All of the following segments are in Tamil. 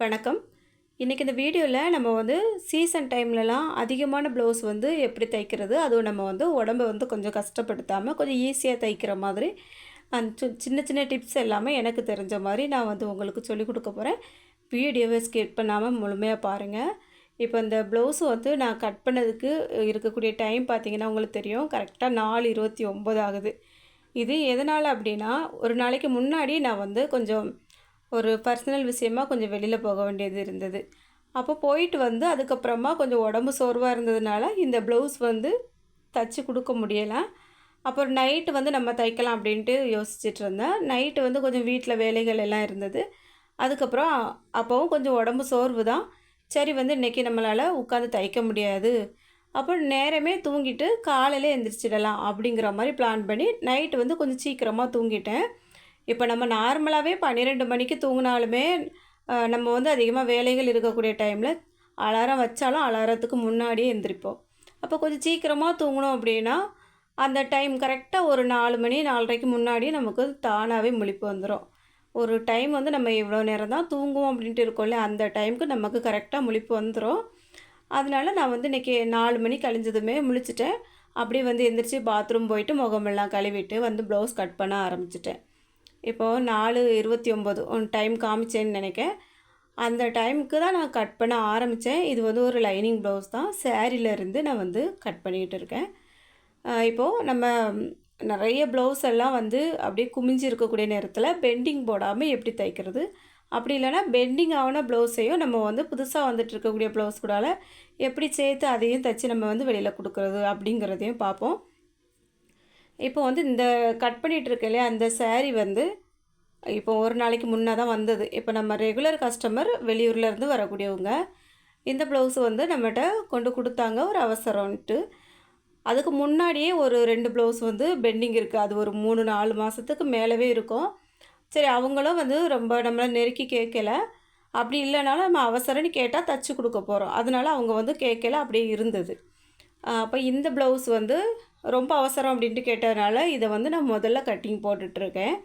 வணக்கம். இன்றைக்கி இந்த வீடியோவில் நம்ம வந்து சீசன் டைம்லலாம் அதிகமான ப்ளவுஸ் வந்து எப்படி தைக்கிறது அதுவும் நம்ம வந்து உடம்ப வந்து கொஞ்சம் கஷ்டப்படுத்தாமல் கொஞ்சம் ஈஸியாக தைக்கிற மாதிரி அந்த சின்ன சின்ன டிப்ஸ் எல்லாமே எனக்கு தெரிஞ்ச மாதிரி நான் வந்து உங்களுக்கு சொல்லிக் கொடுக்க போகிறேன் வீடியோவை ஸ்கிப் பண்ணாமல் முழுமையாக பாருங்கள் இப்போ இந்த ப்ளவுஸ் வந்து நான் கட் பண்ணதுக்கு இருக்கக்கூடிய டைம் பார்த்திங்கன்னா உங்களுக்கு தெரியும் கரெக்டாக நாலு இருபத்தி ஒம்பது ஆகுது. இது எதனால் அப்படின்னா ஒரு நாளைக்கு முன்னாடி நான் வந்து கொஞ்சம் ஒரு பர்சனல் விஷயமா கொஞ்சம் வெளியில் போக வேண்டியது இருந்தது. அப்போ போயிட்டு வந்து அதுக்கப்புறமா கொஞ்சம் உடம்பு சோர்வாக இருந்ததுனால இந்த ப்ளவுஸ் வந்து தச்சு கொடுக்க முடியலை. அப்புறம் நைட்டு வந்து நம்ம தைக்கலாம் அப்படின்ட்டு யோசிச்சுட்டு இருந்தேன். நைட்டு வந்து கொஞ்சம் வீட்டில் வேலைகள் எல்லாம் இருந்தது. அதுக்கப்புறம் அப்போவும் கொஞ்சம் உடம்பு சோர்வு தான். சரி வந்து இன்றைக்கி நம்மளால் உட்காந்து தைக்க முடியாது. அப்போ நேரமே தூங்கிட்டு காலையில் எந்திரிச்சிடலாம் அப்படிங்கிற மாதிரி பிளான் பண்ணி நைட்டு வந்து கொஞ்சம் சீக்கிரமாக தூங்கிட்டேன். இப்போ நம்ம நார்மலாகவே பன்னிரெண்டு மணிக்கு தூங்கினாலுமே நம்ம வந்து அதிகமாக வேலைகள் இருக்கக்கூடிய டைமில் அலாரம் வச்சாலும் அலாரத்துக்கு முன்னாடியே எந்திரிப்போம். அப்போ கொஞ்சம் சீக்கிரமாக தூங்கணும் அப்படின்னா அந்த டைம் கரெக்டாக ஒரு நாலு மணி நாலரைக்கு முன்னாடி நமக்கு தானாகவே முழிப்பு வந்துடும். ஒரு டைம் வந்து நம்ம இவ்வளோ நேரம் தான் தூங்குவோம் அப்படின்ட்டு இருக்கோம்ல அந்த டைமுக்கு நமக்கு கரெக்டாக முழிப்பு வந்துடும். அதனால நான் வந்து இன்றைக்கி நாலு மணி கழிஞ்சதுமே முழிச்சிட்டேன். அப்படியே வந்து எந்திரிச்சு பாத்ரூம் போயிட்டு முகமெல்லாம் கழுவிட்டு வந்து ப்ளவுஸ் கட் பண்ண ஆரம்பிச்சிட்டேன். இப்போது நாலு இருபத்தி ஒம்பது ஒன் டைம் காமிச்சேன்னு நினைக்கேன் அந்த டைமுக்கு தான் நான் கட் பண்ண ஆரம்பித்தேன் இது வந்து ஒரு லைனிங் ப்ளவுஸ் தான். சேரீலேருந்து நான் வந்து கட் பண்ணிகிட்டு இருக்கேன். இப்போது நம்ம நிறைய ப்ளவுஸ் எல்லாம் வந்து அப்படியே குமிஞ்சு இருக்கக்கூடிய நேரத்தில் பெண்டிங் போடாமல் எப்படி தைக்கிறது? அப்படி இல்லைன்னா பெண்டிங் ஆன ப்ளவுஸையும் நம்ம வந்து புதுசாக வந்துட்டு இருக்கக்கூடிய ப்ளவுஸ் கூடால எப்படி சேர்த்து அதையும் தைச்சி நம்ம வந்து வெளியில் கொடுக்குறது அப்படிங்கிறதையும் பார்ப்போம். இப்போ வந்து இந்த கட் பண்ணிகிட்டு இருக்க இல்லையா அந்த சேரீ வந்து இப்போ ஒரு நாளைக்கு முன்னே தான் வந்தது. இப்போ நம்ம ரெகுலர் கஸ்டமர் வெளியூர்லேருந்து வரக்கூடியவங்க இந்த ப்ளவுஸ் வந்து நம்மகிட்ட கொண்டு கொடுத்தாங்க ஒரு அவசரம்ன்ட்டு. அதுக்கு முன்னாடியே ஒரு ரெண்டு ப்ளவுஸ் வந்து பெண்டிங் இருக்குது அது ஒரு மூணு நாலு மாதத்துக்கு மேலவே இருக்கும். சரி அவங்களும் வந்து ரொம்ப நம்மளை நெருக்கி கேட்கல. அப்படி இல்லைனாலும் நம்ம அவசரம்னு கேட்டால் தச்சு கொடுக்க போகிறோம் அதனால அவங்க வந்து கேட்கல அப்படியே இருந்தது. அப்போ இந்த ப்ளவுஸ் வந்து ரொம்ப அவசரம் அப்படின்ட்டு கேட்டதுனால இதை வந்து நான் முதல்ல கட்டிங் போட்டுட்ருக்கேன்.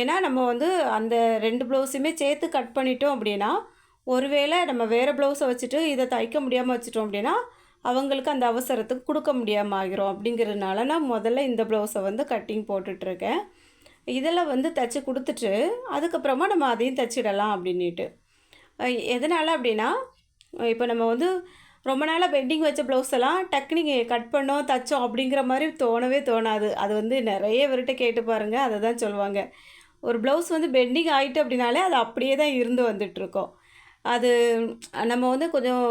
ஏன்னா நம்ம வந்து அந்த ரெண்டு ப்ளவுஸுமே சேர்த்து கட் பண்ணிட்டோம் அப்படின்னா ஒருவேளை நம்ம வேறு ப்ளவுஸை வச்சுட்டு இதை தைக்க முடியாமல் வச்சுட்டோம் அப்படின்னா அவங்களுக்கு அந்த அவசரத்துக்கு கொடுக்க முடியாமல் ஆகிரும். அப்படிங்கிறதுனால நான் முதல்ல இந்த ப்ளவுஸை வந்து கட்டிங் போட்டுட்ருக்கேன். இதில் வந்து தைச்சி கொடுத்துட்டு அதுக்கப்புறமா நம்ம அதையும் தைச்சிடலாம் அப்படின்ட்டு எதனால் அப்படின்னா இப்போ நம்ம வந்து ரொம்ப நாளாக பெண்டிங் வச்ச ப்ளவுஸ் எல்லாம் டக்கு நீங்கள் கட் பண்ணோம் தைச்சோம் அப்படிங்கிற மாதிரி தோணவே தோணாது. அது வந்து நிறைய பேர்கிட்ட கேட்டு பாருங்கள் அதை தான் சொல்லுவாங்க. ஒரு ப்ளவுஸ் வந்து பெண்டிங் ஆகிட்டு அப்படின்னாலே அது அப்படியே தான் இருந்து வந்துட்டுருக்கோம். அது நம்ம வந்து கொஞ்சம்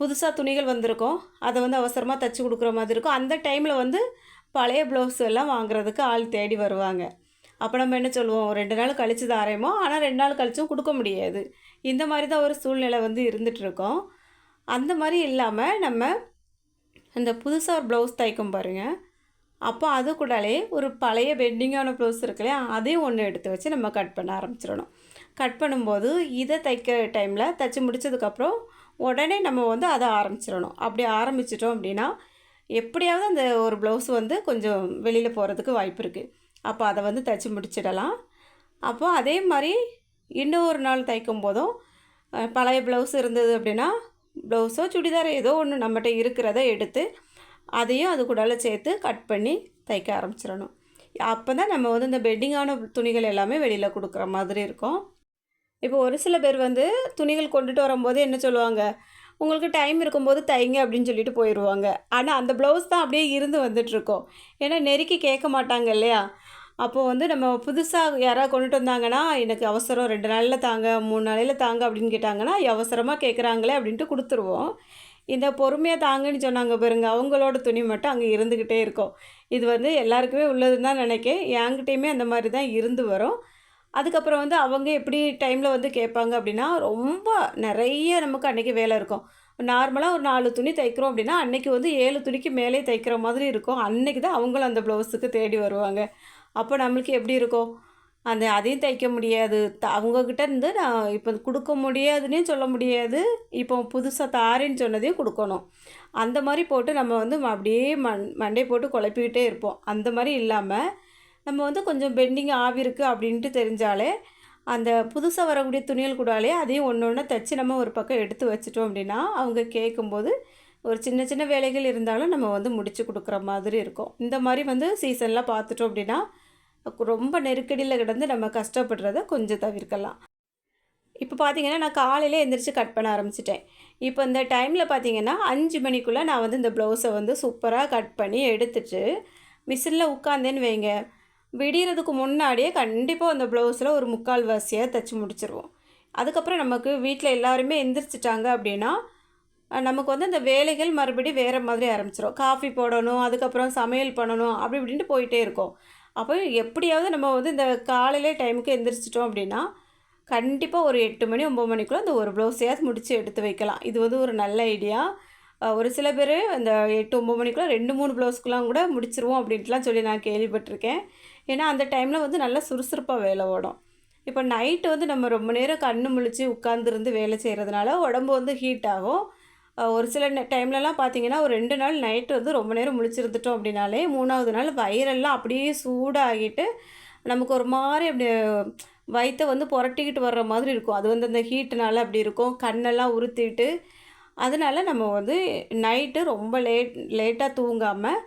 புதுசாக துணிகள் வந்திருக்கோம் அதை வந்து அவசரமாக தைச்சி கொடுக்குற மாதிரி இருக்கும். அந்த டைமில் வந்து பழைய ப்ளவுஸ் எல்லாம் வாங்குறதுக்கு ஆள் தேடி வருவாங்க. அப்போ நம்ம என்ன சொல்லுவோம் ரெண்டு நாள் கழிச்சு தாரேமோ ஆனால் ரெண்டு நாள் கழிச்சும் கொடுக்க முடியாது. இந்த மாதிரி தான் ஒரு சூழ்நிலை வந்து இருந்துகிட்ருக்கோம் அந்த மாதிரி இல்லாமல் நம்ம அந்த புதுசாக ஒரு ப்ளவுஸ் தைக்கும் பாருங்கள் அப்போ அது கூடாலே ஒரு பழைய பெண்டிங்கான ப்ளவுஸ் இருக்குல்லையா அதையும் ஒன்று எடுத்து வச்சு நம்ம கட் பண்ண ஆரம்பிச்சிடணும். கட் பண்ணும்போது இதை தைக்கிற டைமில் தைச்சி முடிச்சதுக்கப்புறம் உடனே நம்ம வந்து அதை ஆரம்பிச்சிடணும். அப்படி ஆரம்பிச்சிட்டோம் அப்படின்னா எப்படியாவது அந்த ஒரு ப்ளவுஸ் வந்து கொஞ்சம் வெளியில் போகிறதுக்கு வாய்ப்பு இருக்குது அப்போ அதை வந்து தைச்சி முடிச்சிடலாம். அப்போ அதே மாதிரி இன்னும் ஒரு நாள் தைக்கும் போதும் பழைய ப்ளவுஸ் இருந்தது அப்படின்னா ப்ளவுஸோ சுடிதாரோ ஏதோ ஒன்று நம்மகிட்ட இருக்கிறத எடுத்து அதையும் அது கூடால சேர்த்து கட் பண்ணி தைக்க ஆரம்பிச்சிடணும். அப்போ தான் நம்ம வந்து இந்த பெட்டிங்கான துணிகள் எல்லாமே வெளியில் கொடுக்குற மாதிரி இருக்கும். இப்போ ஒரு சில பேர் வந்து துணிகள் கொண்டுட்டு வரும்போது என்ன சொல்லுவாங்க? உங்களுக்கு டைம் இருக்கும்போது தைங்க அப்படின்னு சொல்லிட்டு போயிடுவாங்க ஆனால் அந்த ப்ளவுஸ் தான் அப்படியே இருந்து வந்துட்டுருக்கோம் ஏன்னா நெருக்கி கேட்க மாட்டாங்க இல்லையா? அப்போது வந்து நம்ம புதுசாக யாராவது கொண்டுட்டு வந்தாங்கன்னா எனக்கு அவசரம் ரெண்டு நாளில் தாங்க மூணு நாளையில் தாங்க அப்படின்னு கேட்டாங்கன்னா அவசரமாக கேட்குறாங்களே அப்படின்ட்டு கொடுத்துருவோம். இந்த பொறுமையாக தாங்கன்னு சொன்னாங்க பாருங்க அவங்களோட துணி மட்டும் அங்கே இருந்துக்கிட்டே இருக்கும். இது வந்து எல்லாருக்குமே உள்ளதுன்னு தான் நினைக்கேன். என்கிட்டயுமே அந்த மாதிரி தான் இருந்து வரும். அதுக்கப்புறம் வந்து அவங்க எப்படி டைமில் வந்து கேட்பாங்க அப்படின்னா ரொம்ப நிறைய நமக்கு அன்றைக்கி வேலை இருக்கும். நார்மலாக ஒரு நாலு துணி தைக்கிறோம் அப்படின்னா அன்றைக்கி வந்து ஏழு துணிக்கு மேலே தைக்கிற மாதிரி இருக்கும். அன்றைக்கி தான் அவங்களும் அந்த ப்ளவுஸுக்கு தேடி வருவாங்க. அப்போ நம்மளுக்கு எப்படி இருக்கும்? அந்த அதையும் தைக்க முடியாது. த அவங்கக்கிட்ட இருந்து நான் இப்போ கொடுக்க முடியாதுன்னே சொல்ல முடியாது. இப்போ புதுசாக தாரேன்னு சொன்னதையும் கொடுக்கணும். அந்த மாதிரி போட்டு நம்ம வந்து ம- அப்படியே மண் மண்டை போட்டு குழப்பிக்கிட்டே இருப்போம். அந்த மாதிரி இல்லாமல் நம்ம வந்து கொஞ்சம் பெண்டிங் ஆவிருக்கு அப்படின்ட்டு தெரிஞ்சாலே அந்த புதுசாக வரக்கூடிய துணிகள் கூடாலே அதையும் ஒன்று ஒன்று தைச்சி நம்ம ஒரு பக்கம் எடுத்து வச்சிட்டோம் அப்படின்னா அவங்க கேட்கும்போது ஒரு சின்ன சின்ன வேலைகள் இருந்தாலும் நம்ம வந்து முடிச்சு கொடுக்குற மாதிரி இருக்கும். இந்த மாதிரி வந்து சீசன்லாம் பார்த்துட்டோம் அப்படின்னா ரொம்ப நெருக்கடியில் கிடந்து நம்ம கஷ்டப்படுறத கொஞ்சம் தவிர்க்கலாம். இப்போ பார்த்தீங்கன்னா நான் காலையில் எழுந்திரிச்சு கட் பண்ண ஆரம்பிச்சிட்டேன். இப்போ இந்த டைமில் பார்த்தீங்கன்னா அஞ்சு மணிக்குள்ளே நான் வந்து இந்த ப்ளவுஸை வந்து சூப்பராக கட் பண்ணி எடுத்துட்டு மிஷினில் உட்காந்தேன்னு வைங்க. விடியறதுக்கு முன்னாடியே கண்டிப்பாக அந்த ப்ளவுஸில் ஒரு முக்கால் வாசியாக தைச்சி முடிச்சிருவோம். அதுக்கப்புறம் நமக்கு வீட்டில் எல்லாருமே எந்திரிச்சிட்டாங்க அப்படின்னா நமக்கு வந்து அந்த வேலைகள் மறுபடியும் வேறு மாதிரி ஆரம்பிச்சிடும் காஃபி போடணும் அதுக்கப்புறம் சமையல் பண்ணணும் அப்படி இப்படின்ட்டு போயிட்டே இருக்கும். அப்போ எப்படியாவது நம்ம வந்து இந்த காலையிலே டைமுக்கு எந்திரிச்சிட்டோம் அப்படின்னா கண்டிப்பாக ஒரு எட்டு மணி ஒம்பது மணிக்குள்ளே அந்த ஒரு ப்ளவுஸையாவது முடித்து எடுத்து வைக்கலாம். இது வந்து ஒரு நல்ல ஐடியா. ஒரு சில பேர் அந்த எட்டு ஒம்பது மணிக்குள்ளே ரெண்டு மூணு ப்ளவுஸ்க்குலாம் கூட முடிச்சிருவோம் அப்படின்ட்டுலாம் சொல்லி நான் கேள்விப்பட்டிருக்கேன். ஏன்னா அந்த டைமில் வந்து நல்லா சுறுசுறுப்பாக வேலை ஓடும். இப்போ நைட்டு வந்து நம்ம ரொம்ப நேரம் கண்ணு முழிச்சு உட்காந்துருந்து வேலை செய்கிறதுனால உடம்பு வந்து ஹீட் ஆகும். ஒரு சில நெ- டைம்லலாம் பார்த்தீங்கன்னா ஒரு ரெண்டு நாள் நைட்டு வந்து ரொம்ப நேரம் முழிச்சிருந்துட்டோம் அப்படின்னாலே மூணாவது நாள் வயிறெல்லாம் அப்படியே சூடாகிட்டு நமக்கு ஒரு மாதிரி அப்படி வயிற்றை வந்து புரட்டிக்கிட்டு வர்ற மாதிரி இருக்கும். அது வந்து அந்த ஹீட்டுனால அப்படி இருக்கும். கண்ணெல்லாம் உறுத்திட்டு அதனால நம்ம வந்து நைட்டு ரொம்ப லேட் லேட்டாக தூங்காமல்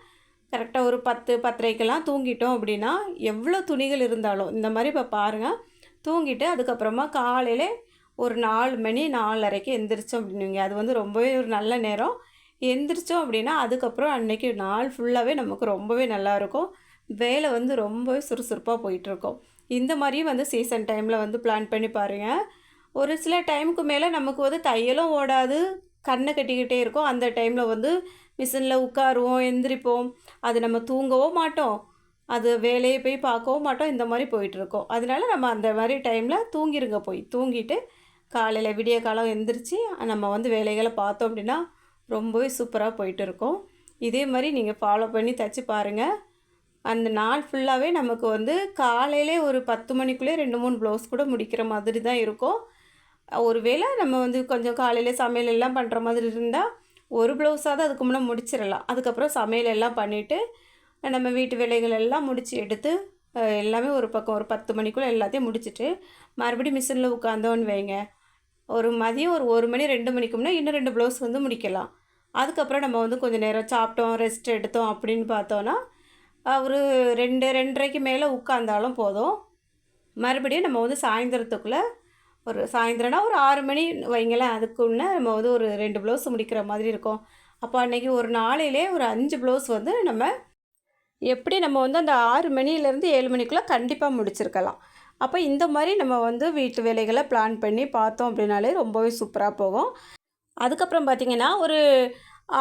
கரெக்டாக ஒரு பத்து பத்தரைக்கெல்லாம் தூங்கிட்டோம் அப்படின்னா எவ்வளோ துணிகள் இருந்தாலும் இந்த மாதிரி இப்போ பாருங்கள் தூங்கிட்டு அதுக்கப்புறமா காலையில் ஒரு நாலு மணி நாலரைக்கு எந்திரிச்சோம் அப்படின்னு அது வந்து ரொம்பவே ஒரு நல்ல நேரம். எந்திரிச்சோம் அப்படின்னா அதுக்கப்புறம் அன்னைக்கு நாள் ஃபுல்லாகவே நமக்கு ரொம்பவே நல்லா இருக்கும். வேலை வந்து ரொம்பவே சுறுசுறுப்பாக போயிட்டுருக்கும். இந்த மாதிரியும் வந்து சீசன் டைமில் வந்து பிளான் பண்ணி பாருங்கள் ஒரு சில டைமுக்கு மேலே நமக்கு வந்து தையலும் ஓடாது. கண்ணை கட்டிக்கிட்டே இருக்கும். அந்த டைமில் வந்து மிஷினில் உட்காருவோம் எந்திரிப்போம். அது நம்ம தூங்கவும் மாட்டோம். அது வேலையை போய் பார்க்கவும் மாட்டோம். இந்த மாதிரி போயிட்டுருக்கோம். அதனால நம்ம அந்த மாதிரி டைமில் தூங்கிருங்க போய். தூங்கிட்டு காலையில் விடிய காலம் எந்திரிச்சு நம்ம வந்து வேலைகளை பார்த்தோம் அப்படின்னா ரொம்பவே சூப்பராக போயிட்டு இருக்கோம். இதே மாதிரி நீங்கள் ஃபாலோ பண்ணி தைச்சி பாருங்கள் அந்த நாள் ஃபுல்லாகவே நமக்கு வந்து காலையிலே ஒரு பத்து மணிக்குள்ளே ரெண்டு மூணு ப்ளவுஸ் கூட முடிக்கிற மாதிரி தான் இருக்கும். ஒரு வேளை நம்ம வந்து கொஞ்சம் காலையில் சமையல் எல்லாம் பண்ணுற மாதிரி இருந்தால் ஒரு ப்ளவுஸாவது அதுக்கு முன்னே முடிச்சிடலாம். அதுக்கப்புறம் சமையல் எல்லாம் பண்ணிவிட்டு நம்ம வீட்டு வேலைகள் எல்லாம் முடித்து எடுத்து எல்லாமே ஒரு பக்கம் ஒரு பத்து மணிக்குள்ளே எல்லாத்தையும் முடிச்சுட்டு மறுபடியும் மிஷினில் உட்காந்தோன்னு வைங்க. ஒரு மதியம் ஒரு ஒரு மணி ரெண்டு மணிக்கு இன்னும் ரெண்டு ப்ளவுஸ் வந்து முடிக்கலாம். அதுக்கப்புறம் நம்ம வந்து கொஞ்சம் நேரம் சாப்பிட்டோம் ரெஸ்ட் எடுத்தோம் அப்படின்னு பார்த்தோன்னா ஒரு ரெண்டு ரெண்டரைக்கு மேலே உட்காந்தாலும் போதும். மறுபடியும் நம்ம வந்து சாயந்தரத்துக்குள்ளே ஒரு சாயந்தரம்னா ஒரு ஆறு மணி வைங்களேன் அதுக்குள்ளே நம்ம வந்து ஒரு ரெண்டு ப்ளவுஸ் முடிக்கிற மாதிரி இருக்கும். அப்போ அன்னைக்கு ஒரு நாளையிலே ஒரு அஞ்சு ப்ளவுஸ் வந்து நம்ம எப்படி நம்ம வந்து அந்த ஆறு மணிலேருந்து ஏழு மணிக்குள்ளே கண்டிப்பாக முடிச்சிருக்கலாம். அப்போ இந்த மாதிரி நம்ம வந்து வீட்டு வேலைகளை பிளான் பண்ணி பார்த்தோம் அப்படின்னாலே ரொம்பவே சூப்பராக போகும். அதுக்கப்புறம் பார்த்திங்கன்னா ஒரு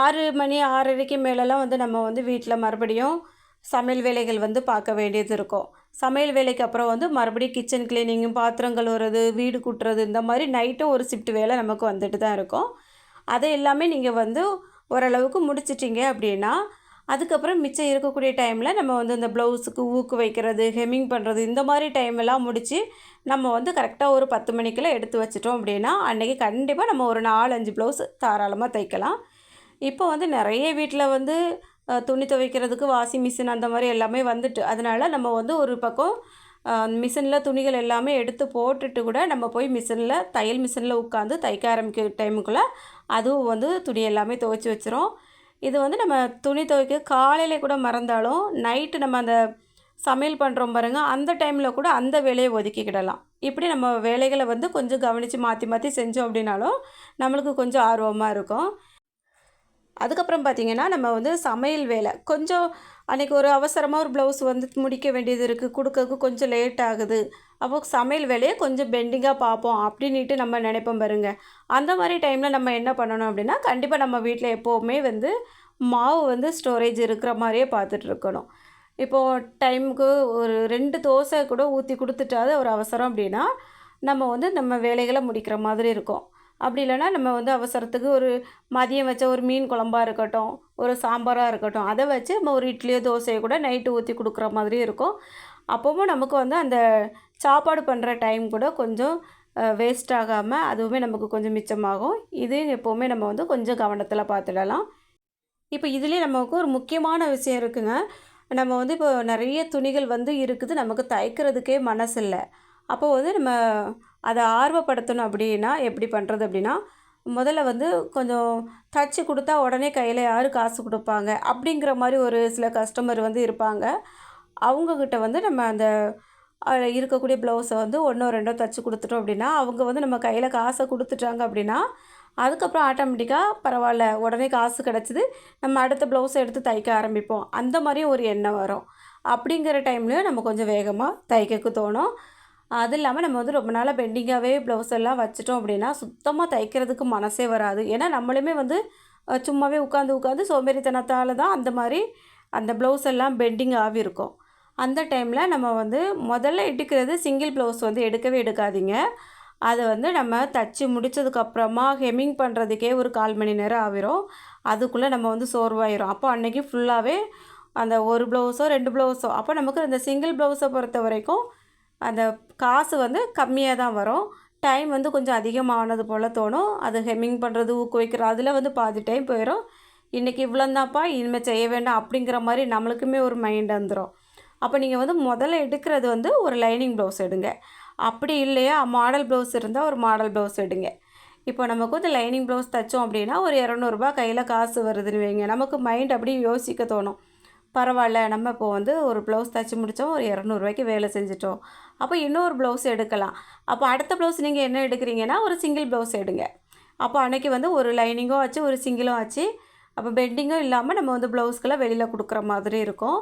ஆறு மணி ஆறரைக்கு மேலெல்லாம் வந்து நம்ம வந்து வீட்டில் மறுபடியும் சமையல் வேலைகள் வந்து பார்க்க வேண்டியது இருக்கும். சமையல் வேலைக்கு அப்புறம் வந்து மறுபடியும் கிச்சன் கிளீனிங்கும் பாத்திரம் கழுவுறது வீடு கூட்டுறது இந்த மாதிரி நைட்டும் ஒரு ஷிஃப்ட் வேலை நமக்கு வந்துட்டு தான் இருக்கும். அதை எல்லாமே நீங்கள் வந்து ஓரளவுக்கு முடிச்சிட்டிங்க அப்படின்னா அதுக்கப்புறம் மிச்சம் இருக்கக்கூடிய டைமில் நம்ம வந்து இந்த ப்ளவுஸுக்கு ஊக்கு வைக்கிறது ஹெம்மிங் பண்ணுறது இந்த மாதிரி டைம் எல்லாம் முடித்து நம்ம வந்து கரெக்டாக ஒரு பத்து மணிக்கெல்லாம் எடுத்து வச்சிட்டோம் அப்படின்னா அன்றைக்கி கண்டிப்பாக நம்ம ஒரு நாலு அஞ்சு ப்ளவுஸ் தாராளமாக தைக்கலாம். இப்போ வந்து நிறைய வீட்டில் வந்து துணி துவைக்கிறதுக்கு வாஷிங் மிஷின் அந்த மாதிரி எல்லாமே வந்துட்டு அதனால நம்ம வந்து ஒரு பக்கம் மிஷினில் துணிகள் எல்லாமே எடுத்து போட்டுட்டு கூட நம்ம போய் மிஷினில் தையல் மிஷினில் உட்காந்து தைக்க ஆரம்பிக்கிற டைமுக்குள்ளே அதுவும் வந்து துணி எல்லாமே துவைச்சி வச்சிரும். இது வந்து நம்ம துணி துவைக்க காலையில் கூட மறந்தாலும் நைட்டு நம்ம அந்த சமையல் பண்ணுறோம் பாருங்கள் அந்த டைமில் கூட அந்த வேலையை ஒதுக்கிக்கிடலாம். இப்படி நம்ம வேலைகளை வந்து கொஞ்சம் கவனித்து மாற்றி மாற்றி செஞ்சோம் அப்படின்னாலும் நம்மளுக்கு கொஞ்சம் ஆர்வமாக இருக்கும். அதுக்கப்புறம் பார்த்திங்கன்னா நம்ம வந்து சமையல் வேலை. கொஞ்சம் அன்றைக்கி ஒரு அவசரமாக ஒரு ப்ளவுஸ் வந்து முடிக்க வேண்டியது இருக்குது கொடுக்கறதுக்கு கொஞ்சம் லேட் ஆகுது. அப்போ சமையல் வேலையை கொஞ்சம் பெண்டிங்காக பார்ப்போம் அப்படின்ட்டு நம்ம நினைப்போம் பாருங்க. அந்த மாதிரி டைமில் நம்ம என்ன பண்ணணும் அப்படின்னா கண்டிப்பாக நம்ம வீட்டில் எப்போவுமே வந்து மாவு வந்து ஸ்டோரேஜ் இருக்கிற மாதிரியே பார்த்துட்டு இருக்கணும். இப்போது டைமுக்கு ஒரு ரெண்டு தோசை கூட ஊற்றி கொடுத்துட்டாது ஒரு அவசரம் அப்படின்னா நம்ம வந்து நம்ம வேலைகளை முடிக்கிற மாதிரி இருக்கும். அப்படி இல்லைன்னா நம்ம வந்து அவசரத்துக்கு ஒரு மதியம் வச்ச ஒரு மீன் குழம்பாக இருக்கட்டும் ஒரு சாம்பாராக இருக்கட்டும் அதை வச்சு நம்ம ஒரு இட்லியோ தோசையோ கூட நைட்டு ஊற்றி கொடுக்குற மாதிரி இருக்கும். அப்போவும் நமக்கு வந்து அந்த சாப்பாடு பண்ணுற டைம் கூட கொஞ்சம் வேஸ்ட் ஆகாமல் அதுவுமே நமக்கு கொஞ்சம் மிச்சமாகும். இது எப்போவுமே நம்ம வந்து கொஞ்சம் கவனத்தில் பார்த்துடலாம். இப்போ இதுலேயே நமக்கு ஒரு முக்கியமான விஷயம் இருக்குங்க. நம்ம வந்து இப்போ நிறைய துணிகள் வந்து இருக்குது நமக்கு தைக்கிறதுக்கே மனசு இல்லை அப்போ வந்து நம்ம அதை ஆர்வப்படுத்தணும் அப்படின்னா எப்படி பண்ணுறது அப்படின்னா முதல்ல வந்து கொஞ்சம் தச்சு கொடுத்தா உடனே கையில் யார் காசு கொடுப்பாங்க அப்படிங்கிற மாதிரி ஒரு சில கஸ்டமர் வந்து இருப்பாங்க. அவங்கக்கிட்ட வந்து நம்ம அந்த இருக்கக்கூடிய ப்ளவுஸை வந்து ஒன்றோ ரெண்டோ தச்சு கொடுத்துட்டோம் அப்படின்னா அவங்க வந்து நம்ம கையில் காசை கொடுத்துட்டாங்க அப்படின்னா அதுக்கப்புறம் ஆட்டோமேட்டிக்காக பரவாயில்ல உடனே காசு கிடச்சிது நம்ம அடுத்த ப்ளவுஸை எடுத்து தைக்க ஆரம்பிப்போம். அந்த மாதிரி ஒரு எண்ணம் வரும். அப்படிங்கிற டைம்லேயும் நம்ம கொஞ்சம் வேகமாக தைக்கக்கு தோணும். அது இல்லாமல் நம்ம வந்து ரொம்ப நாளாக பெண்டிங்காகவே ப்ளவுஸ் எல்லாம் வச்சிட்டோம் அப்படின்னா சுத்தமாக தைக்கிறதுக்கு மனசே வராது. ஏன்னா நம்மளுமே வந்து சும்மாவே உட்காந்து உட்காந்து சோம்பேறித்தனத்தால் தான் அந்த மாதிரி அந்த ப்ளவுஸ் எல்லாம் பெண்டிங் ஆகிருக்கும் அந்த டைமில் நம்ம வந்து முதல்ல எடுக்கிறது சிங்கிள் ப்ளவுஸ் வந்து எடுக்கவே எடுக்காதீங்க. அதை வந்து நம்ம தச்சு முடிச்சதுக்கப்புறமா ஹெம்மிங் பண்ணுறதுக்கே ஒரு கால் மணி நேரம் ஆகிரும். அதுக்குள்ளே நம்ம வந்து சோர்வாயிரும். அப்போ அன்றைக்கி ஃபுல்லாகவே அந்த ஒரு ப்ளவுஸோ ரெண்டு ப்ளவுஸோ அப்போ நமக்கு அந்த சிங்கிள் ப்ளவுஸை பொறுத்த வரைக்கும் அந்த காசு வந்து கம்மியாக தான் வரும். டைம் வந்து கொஞ்சம் அதிகமானது போல் தோணும். அது ஹெம்மிங் பண்ணுறது ஊக்குவிக்கிறது அதில் வந்து பாதி டைம் போயிடும் இன்றைக்கி இவ்வளோந்தாப்பா இனிமேல் செய்ய வேண்டாம் அப்படிங்கிற மாதிரி நம்மளுக்குமே ஒரு மைண்ட் வந்துடும் அப்போ நீங்கள் வந்து முதல்ல எடுக்கிறது வந்து ஒரு லைனிங் ப்ளவுஸ் எடுங்க. அப்படி இல்லையா மாடல் ப்ளவுஸ் இருந்தால் ஒரு மாடல் ப்ளவுஸ் எடுங்க. இப்போ நமக்கு வந்து லைனிங் ப்ளவுஸ் தைச்சோம் அப்படின்னா ஒரு இரநூறுபா கையில் காசு வருதுன்னு வைங்க. நமக்கு மைண்ட் அப்படியே யோசிக்க தோணும். பரவாயில்ல நம்ம இப்போ வந்து ஒரு ப்ளவுஸ் தைச்சி முடித்தோம் ஒரு இரநூறுவாய்க்கு வேலை செஞ்சிட்டோம். அப்போ இன்னொரு ப்ளவுஸ் எடுக்கலாம். அப்போ அடுத்த ப்ளவுஸ் நீங்கள் என்ன எடுக்கிறீங்கன்னா ஒரு சிங்கிள் ப்ளவுஸ் எடுங்க. அப்போ அன்னைக்கு வந்து ஒரு லைனிங்கும் ஆச்சு ஒரு சிங்கிளும் ஆச்சு. அப்போ பெண்டிங்கும் இல்லாமல் நம்ம வந்து ப்ளவுஸ்க்கெல்லாம் வெளியில் கொடுக்குற மாதிரி இருக்கும்.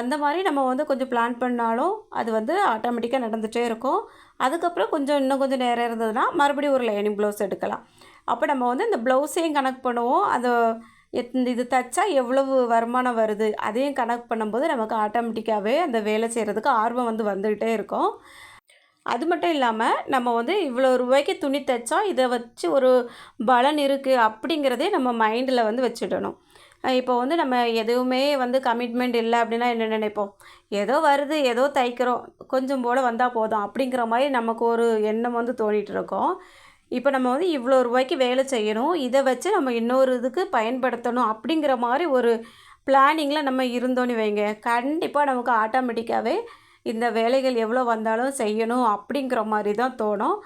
அந்த மாதிரி நம்ம வந்து கொஞ்சம் பிளான் பண்ணாலும் அது வந்து ஆட்டோமேட்டிக்காக நடந்துகிட்டே இருக்கும். அதுக்கப்புறம் கொஞ்சம் இன்னும் கொஞ்சம் நேரம் இருந்ததுன்னா மறுபடியும் ஒரு லைனிங் ப்ளவுஸ் எடுக்கலாம். அப்போ நம்ம வந்து இந்த ப்ளவுஸையும் கணக்கு பண்ணுவோம். அது இது தைச்சா எவ்வளவு வருமானம் வருது? அதையும் கணக்கு பண்ணும்போது நமக்கு ஆட்டோமேட்டிக்காகவே அந்த வேலை செய்கிறதுக்கு ஆர்வம் வந்து வந்துக்கிட்டே இருக்கும். அது மட்டும் இல்லாமல் நம்ம வந்து இவ்வளோ ரூபாய்க்கு துணி தைச்சா இதை வச்சு ஒரு பலன் இருக்குது அப்படிங்கிறதே நம்ம மைண்டில் வந்து வச்சுடணும். இப்போ வந்து நம்ம எதுவுமே வந்து கமிட்மெண்ட் இல்லை அப்படின்னா என்ன நினைப்போம்? ஏதோ வருது ஏதோ தைக்கிறோம் கொஞ்சம் போல் வந்தால் போதும் அப்படிங்கிற மாதிரி நமக்கு ஒரு எண்ணம் வந்து தோணிட்டு இருக்கோம். இப்போ நம்ம வந்து இவ்வளோ ரூபாய்க்கு வேலை செய்யணும். இதை வச்சு நம்ம இன்னொரு இதுக்கு பயன்படுத்தணும் அப்படிங்கிற மாதிரி ஒரு பிளானிங்கில் நம்ம இருந்தோன்னு வைங்க. கண்டிப்பாக நமக்கு ஆட்டோமேட்டிக்காகவே இந்த வேலைகள் எவ்வளோ வந்தாலும் செய்யணும் அப்படிங்கிற மாதிரி தான் தோணும்.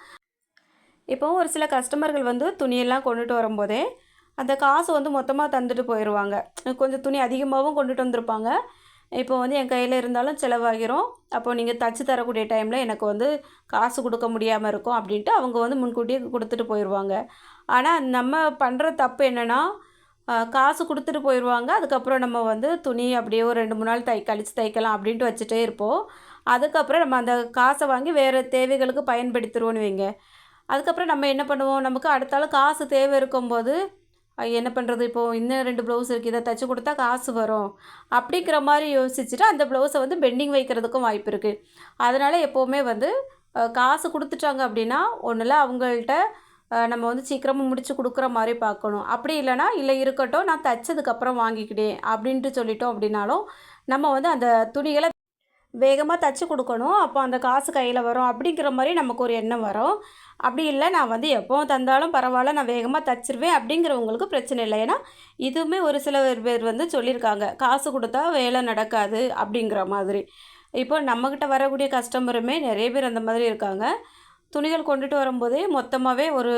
இப்போ ஒரு சில கஸ்டமர்கள் வந்து துணியெல்லாம் கொண்டுட்டு வரும்போதே அந்த காசு வந்து மொத்தமாக தந்துட்டு போயிடுவாங்க கொஞ்சம் துணி அதிகமாகவும் கொண்டுட்டு வந்திருப்பாங்க. இப்போ வந்து என் கையில் இருந்தாலும் செலவாகிரும். அப்போ நீங்கள் தச்சு தரக்கூடிய டைமில் எனக்கு வந்து காசு கொடுக்க முடியாமல் இருக்கும் அப்படின்ட்டு அவங்க வந்து முன்கூட்டியே கொடுத்துட்டு போயிடுவாங்க ஆனால் நம்ம பண்ணுற தப்பு என்னென்னா காசு கொடுத்துட்டு போயிடுவாங்க அதுக்கப்புறம் நம்ம வந்து துணி அப்படியே ஒரு ரெண்டு மூணு நாள் தை கழித்து தைக்கலாம் அப்படின்ட்டு வச்சுட்டே இருப்போம். அதுக்கப்புறம் நம்ம அந்த காசை வாங்கி வேறு தேவைகளுக்கு பயன்படுத்திடுவோன்னு வைங்க. அதுக்கப்புறம் நம்ம என்ன பண்ணுவோம்? நமக்கு அடுத்தாலும் காசு தேவை இருக்கும்போது என்ன பண்ணுறது இப்போது இன்னும் ரெண்டு ப்ளவுஸ் இருக்குது இதை தைச்சி கொடுத்தா காசு வரும். அப்படிங்கிற மாதிரி யோசிச்சுட்டு அந்த ப்ளவுஸை வந்து பெண்டிங் வைக்கிறதுக்கும் வாய்ப்பு இருக்குது அதனால் எப்போவுமே வந்து காசு கொடுத்துட்டாங்க அப்படின்னா ஒன்றில் அவங்கள்ட்ட நம்ம வந்து சீக்கிரமாக முடிச்சு கொடுக்குற மாதிரி பார்க்கணும். அப்படி இல்லைன்னா இல்லை இருக்கட்டும் நான் தைச்சதுக்கப்புறம் வாங்கிக்கிட்டேன் அப்படின்ட்டு சொல்லிட்டோம் அப்படின்னாலும் நம்ம வந்து அந்த துணிகளை வேகமாக தச்சு கொடுக்கணும். அப்போ அந்த காசு கையில் வரும். அப்படிங்கிற மாதிரி நமக்கு ஒரு எண்ணம் வரும். அப்படி இல்லை நான் வந்து எப்போ தந்தாலும் பரவாயில்ல நான் வேகமாக தச்சிருவேன் அப்படிங்கிறவங்களுக்கு பிரச்சனை இல்லை. ஏன்னா இதுவுமே ஒரு சில பேர் வந்து சொல்லியிருக்காங்க. காசு கொடுத்தா வேலை நடக்காது அப்படிங்கிற மாதிரி. இப்போ நம்மக்கிட்ட வரக்கூடிய கஸ்டமருமே நிறைய பேர் அந்த மாதிரி இருக்காங்க. துணிகள் கொண்டுட்டு வரும்போதே மொத்தமாகவே ஒரு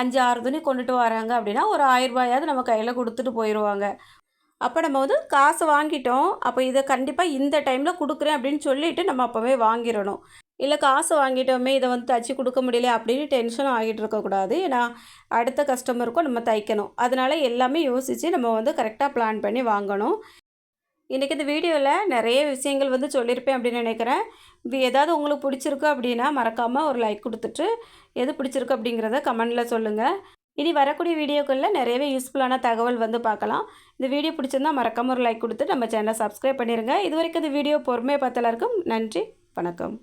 அஞ்சு ஆறு துணி கொண்டுட்டு வராங்க அப்படின்னா ஒரு ஆயிரரூபாயாவது நம்ம கையில் கொடுத்துட்டு போயிடுவாங்க அப்போ நம்ம வந்து காசு வாங்கிட்டோம். அப்போ இதை கண்டிப்பாக இந்த டைமில் கொடுக்குறேன் அப்படின்னு சொல்லிட்டு நம்ம அப்போவே வாங்கிடணும். இல்லை காசு வாங்கிட்டோமே இதை வந்து தச்சு கொடுக்க முடியல அப்படின்னு டென்ஷன் ஆகிட்டு இருக்கக்கூடாது ஏன்னா அடுத்த கஸ்டமருக்கும் நம்ம தைக்கணும். அதனால் எல்லாமே யோசித்து நம்ம வந்து கரெக்டாக பிளான் பண்ணி வாங்கணும். இன்றைக்கி இந்த வீடியோவில் நிறைய விஷயங்கள் வந்து சொல்லியிருப்பேன் அப்படின்னு நினைக்கிறேன். ஏதாவது உங்களுக்கு பிடிச்சிருக்கு அப்படின்னா மறக்காமல் ஒரு லைக் கொடுத்துட்டு எது பிடிச்சிருக்கு அப்படிங்கிறத கமெண்டில் சொல்லுங்கள் இனி வரக்கூடிய வீடியோக்களில் நிறையவே யூஸ்ஃபுல்லான தகவல் வந்து பார்க்கலாம். இந்த வீடியோ பிடிச்சிருந்தா மறக்காம ஒரு லைக் கொடுத்து நம்ம சேனலை சப்ஸ்கிரைப் பண்ணிடுங்க இது வரைக்கும் இந்த வீடியோ பொறுமையை பார்த்தலாருக்கும் நன்றி வணக்கம்.